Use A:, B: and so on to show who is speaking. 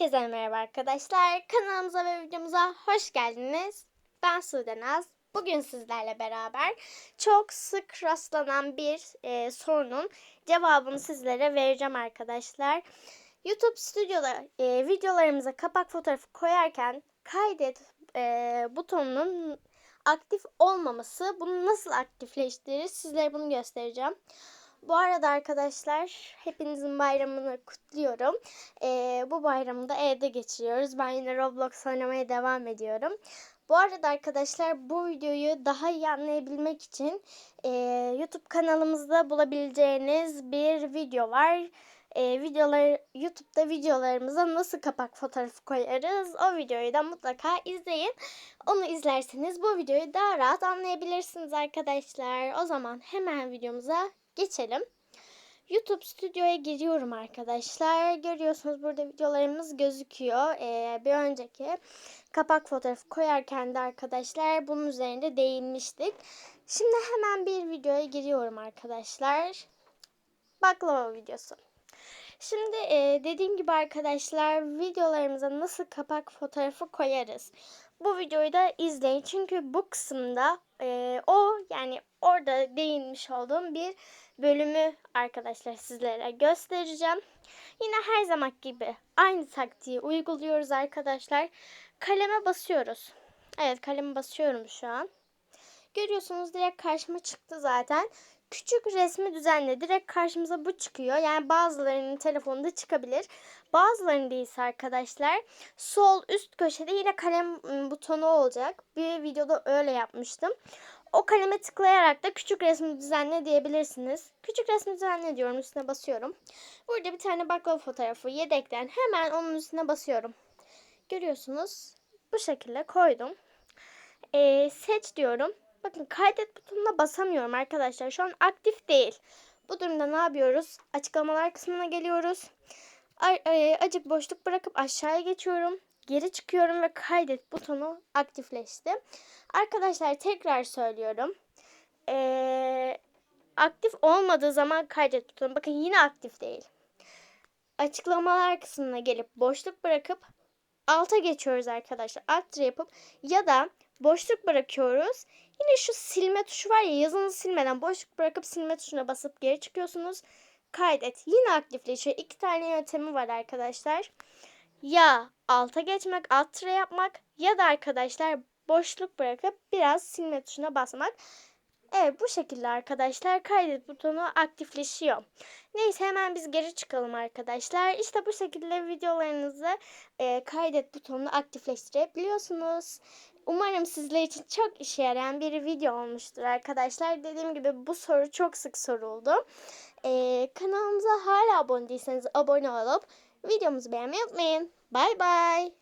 A: Herkese merhaba arkadaşlar. Kanalımıza ve videomuza hoş geldiniz. Ben Sude Naz. Bugün sizlerle beraber çok sık rastlanan bir e, sorunun cevabını sizlere vereceğim arkadaşlar. YouTube stüdyoda e, videolarımıza kapak fotoğrafı koyarken kaydet e, butonunun aktif olmaması bunu nasıl aktifleştirir sizlere bunu göstereceğim. Bu arada arkadaşlar hepinizin bayramını kutluyorum. Ee, bu bayramı da evde geçiriyoruz. Ben yine Roblox oynamaya devam ediyorum. Bu arada arkadaşlar bu videoyu daha iyi anlayabilmek için e, YouTube kanalımızda bulabileceğiniz bir video var. E, videoları YouTube'da videolarımıza nasıl kapak fotoğrafı koyarız o videoyu da mutlaka izleyin. Onu izlerseniz bu videoyu daha rahat anlayabilirsiniz arkadaşlar. O zaman hemen videomuza geçelim. YouTube stüdyoya giriyorum arkadaşlar. Görüyorsunuz burada videolarımız gözüküyor. Ee, bir önceki kapak fotoğrafı koyarken de arkadaşlar bunun üzerinde değinmiştik. Şimdi hemen bir videoya giriyorum arkadaşlar. Baklava videosu. Şimdi e, dediğim gibi arkadaşlar videolarımıza nasıl kapak fotoğrafı koyarız. Bu videoyu da izleyin çünkü bu kısımda e, o yani orada değinmiş olduğum bir bölümü arkadaşlar sizlere göstereceğim. Yine her zaman gibi aynı taktiği uyguluyoruz arkadaşlar. Kaleme basıyoruz. Evet kaleme basıyorum şu an. Görüyorsunuz direkt karşıma çıktı zaten. Küçük resmi düzenle direkt karşımıza bu çıkıyor. Yani bazılarının telefonunda çıkabilir. Bazılarının değilse arkadaşlar sol üst köşede yine kalem ıı, butonu olacak. Bir videoda öyle yapmıştım. O kaleme tıklayarak da küçük resmi düzenle diyebilirsiniz. Küçük resmi düzenle diyorum üstüne basıyorum. Burada bir tane baklava fotoğrafı yedekten hemen onun üstüne basıyorum. Görüyorsunuz bu şekilde koydum. Ee, seç diyorum. Bakın kaydet butonuna basamıyorum arkadaşlar. Şu an aktif değil. Bu durumda ne yapıyoruz? Açıklamalar kısmına geliyoruz. Acık boşluk bırakıp aşağıya geçiyorum. Geri çıkıyorum ve kaydet butonu aktifleşti. Arkadaşlar tekrar söylüyorum. Ee, aktif olmadığı zaman kaydet butonu. Bakın yine aktif değil. Açıklamalar kısmına gelip boşluk bırakıp alta geçiyoruz arkadaşlar. Alt yapıp ya da boşluk bırakıyoruz. Yine şu silme tuşu var ya yazını silmeden boşluk bırakıp silme tuşuna basıp geri çıkıyorsunuz. Kaydet. Yine aktifleşiyor. İki tane yöntemi var arkadaşlar. Ya alta geçmek, alt tıra yapmak ya da arkadaşlar boşluk bırakıp biraz silme tuşuna basmak. Evet bu şekilde arkadaşlar kaydet butonu aktifleşiyor. Neyse hemen biz geri çıkalım arkadaşlar. İşte bu şekilde videolarınızı e, kaydet butonunu aktifleştirebiliyorsunuz. Umarım sizler için çok işe yarayan bir video olmuştur arkadaşlar. Dediğim gibi bu soru çok sık soruldu. E, kanalımıza hala abone değilseniz abone olup videomuzu beğenmeyi unutmayın. Bay bay.